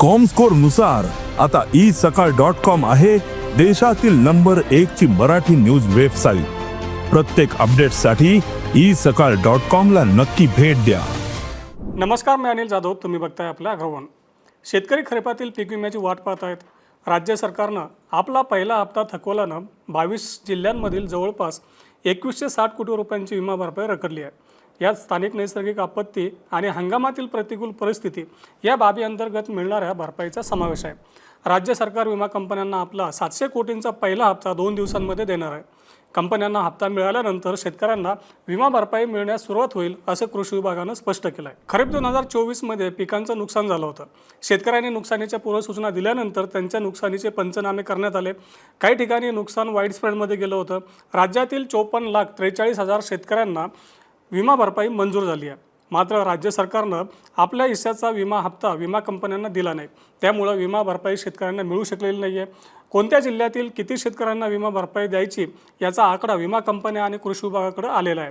कॉमस्कोरनुसार आता ई सकाळ dot com आहे देशातील नंबर एक ची मराठी न्यूज वेबसाईट प्रत्येक अपडेटसाठी ई सकाळ डॉट कॉम ला नक्की भेट द्या. नमस्कार मी अनिल जाधव. तुम्ही बघताय आपल्या अग्रवन शेतकरी खरेपातील पीक विम्याची वाट पाहत आहेत राज्य सरकारनं आपला पहिला हप्ता थकवल्यानं बावीस जिल्ह्यांमधील जवळपास एकवीसशे साठ कोटी रुपयांची विमा भरपाई रखडली आहे. यात स्थानिक नैसर्गिक आपत्ती आणि हंगामातील प्रतिकूल परिस्थिती या बाबी अंतर्गत मिळणाऱ्या भरपाईचा समावेश आहे. राज्य सरकार विमा कंपन्यांना आपला सातशे कोटींचा पहिला हप्ता दोन दिवसांमध्ये देणार आहे. कंपन्यांना हप्ता मिळाल्यानंतर शेतकऱ्यांना विमा भरपाई मिळण्यास सुरुवात होईल असं कृषी विभागानं स्पष्ट केलं आहे खरीप दोन हजार चोवीसमध्ये पिकांचं नुकसान झालं होतं. शेतकऱ्यांनी नुकसानीच्या पूर्वसूचना दिल्यानंतर त्यांच्या नुकसानीचे पंचनामे करण्यात आले. काही ठिकाणी नुकसान वाईड स्प्रेडमध्ये गेलं होतं. राज्यातील चोपन्न लाख त्रेचाळीस हजार शेतकऱ्यांना विमा भरपाई मंजूर झाली आहे. मात्र राज्य सरकारनं आपल्या हिस्साचा विमा हप्ता विमा कंपन्यांना दिला नाही. त्यामुळं विमा भरपाई शेतकऱ्यांना मिळू शकलेली नाही आहे कोणत्या जिल्ह्यातील किती शेतकऱ्यांना विमा भरपाई द्यायची याचा आकडा विमा कंपन्या आणि कृषी विभागाकडे आलेला आहे.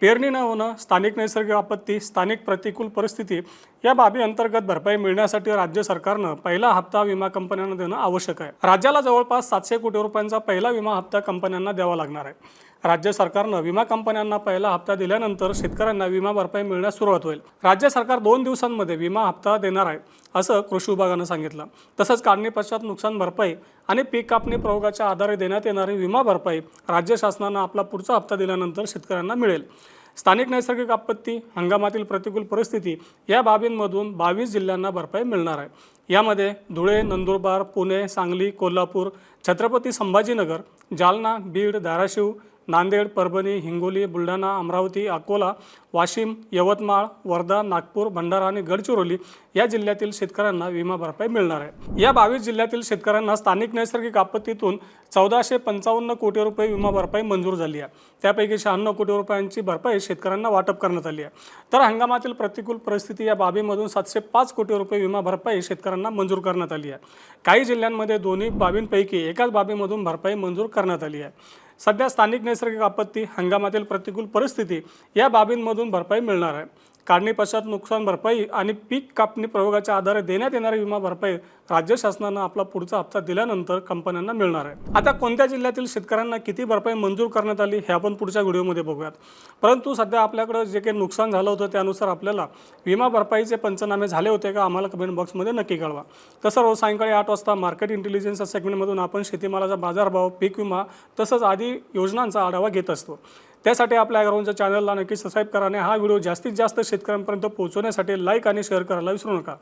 पेरणी न होणं स्थानिक नैसर्गिक आपत्ती स्थानिक प्रतिकूल परिस्थिती या बाबी अंतर्गत भरपाई मिळण्यासाठी राज्य सरकारनं पहिला हप्ता विमा कंपन्यांना देणं आवश्यक आहे. राज्याला जवळपास सातशे कोटी रुपयांचा पहिला विमा हप्ता कंपन्यांना द्यावा लागणार आहे. राज्य सरकारनं विमा कंपन्यांना पहिला हप्ता दिल्यानंतर शेतकऱ्यांना विमा भरपाई मिळण्यास सुरुवात होईल. राज्य सरकार दोन दिवसांमध्ये विमा हप्ता देणार आहे असं कृषी विभागानं सांगितलं. तसंच काढणी पश्चात नुकसान भरपाई आणि पीक कापणी प्रयोगाच्या आधारे देण्यात येणारी विमा भरपाई राज्य शासनानं आपला पुढचा हप्ता दिल्यानंतर शेतकऱ्यांना मिळेल. स्थानिक नैसर्गिक आपत्ती हंगामातील प्रतिकूल परिस्थिती या बाबींमधून बावीस जिल्ह्यांना भरपाई मिळणार आहे. यामध्ये धुळे नंदुरबार पुणे सांगली कोल्हापूर छत्रपती संभाजीनगर जालना बीड धाराशिव नांदेड परभणी हिंगोली बुलढाणा अमरावती अकोला वाशिम यवतमाळ वर्धा नागपूर भंडारा आणि गडचिरोली या जिल्ह्यातील शेतकऱ्यांना विमा भरपाई मिळणार आहे. या बावीस जिल्ह्यातील शेतकऱ्यांना स्थानिक नैसर्गिक आपत्तीतून चौदाशे पंचावन्न कोटी रुपये विमा भरपाई मंजूर झाली आहे. त्यापैकी शहाण्णव कोटी रुपयांची भरपाई शेतकऱ्यांना वाटप करण्यात आली आहे. तर हंगामातील प्रतिकूल परिस्थिती या बाबीमधून सातशे पाच कोटी रुपये विमा भरपाई शेतकऱ्यांना मंजूर करण्यात आली आहे. काही जिल्ह्यांमध्ये दोन्ही बाबींपैकी एकाच बाबीमधून भरपाई मंजूर करण्यात आली आहे. सध्या स्थानिक नैसर्गिक आपत्ती हंगामातील प्रतिकूल परिस्थिती या बाबींमधून भरपाई मिळणार आहे. काढणी पश्चात नुकसान भरपाई आणि पीक कापणी प्रयोगाच्या आधारे देण्यात येणारी विमा भरपाई राज्य शासनानं आपला पुढचा हप्ता दिल्यानंतर कंपन्यांना मिळणार आहे. आता कोणत्या जिल्ह्यातील शेतकऱ्यांना किती भरपाई मंजूर करण्यात आली हे आपण पुढच्या व्हिडिओमध्ये बघूयात. परंतु सध्या आपल्याकडं जे काही नुकसान झालं होतं त्यानुसार आपल्याला विमा भरपाईचे पंचनामे झाले होते का आम्हाला कमेंट बॉक्समध्ये नक्की कळवा. तसं रोज सायंकाळी आठ वाजता मार्केट इंटेलिजन्स सेगमेंटमधून आपण शेतीमालाचा बाजारभाव पीक विमा तसंच आदी योजनांचा आढावा घेत असतो. त्यासाठी आपल्या अग्रवनच्या चॅनलला नक्की सबस्क्राईब करा आणि हा व्हिडिओ जास्तीत जास्त शेतकऱ्यांपर्यंत पोहोचवण्यासाठी लाईक आणि शेअर करायला विसरू नका.